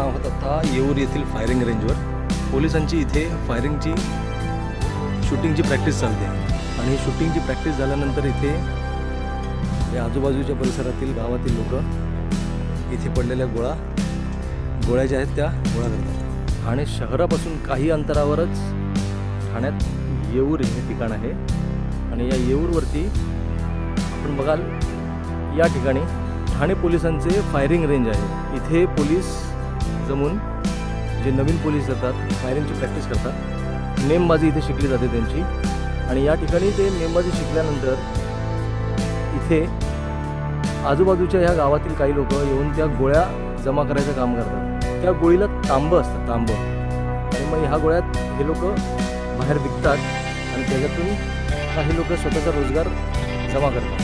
आता येऊर येथील फायरिंग रेंजवर पोलिसांची इथे फायरिंगची शूटिंगची प्रॅक्टिस चालते. आणि शूटिंगची प्रॅक्टिस झाल्यानंतर इथे या आजूबाजूच्या परिसरातील गावातील लोक इथे पडलेल्या गोळा गोळ्या ज्या आहेत त्या गोळा करतात. ठाणे शहरापासून काही अंतरावरच ठाण्यात येऊर हे ठिकाण आहे. आणि या येऊरवरती आपण बघाल या ठिकाणी ठाणे पोलिसांचे फायरिंग रेंज आहे. इथे पोलीस जमून जे नवीन पोलीस जातात फायरिंगची प्रॅक्टिस करतात नेमबाजी इथे शिकली जाते त्यांची. आणि या ठिकाणी ते नेमबाजी शिकल्यानंतर इथे आजूबाजूच्या ह्या गावातील काही लोक येऊन त्या गोळ्या जमा करायचं काम करतात. त्या गोळीला तांबं असतं तांबं. आणि मग ह्या गोळ्यात हे लोक बाहेर विकतात आणि त्याच्यातून काही लोक स्वतःचा रोजगार जमा करतात.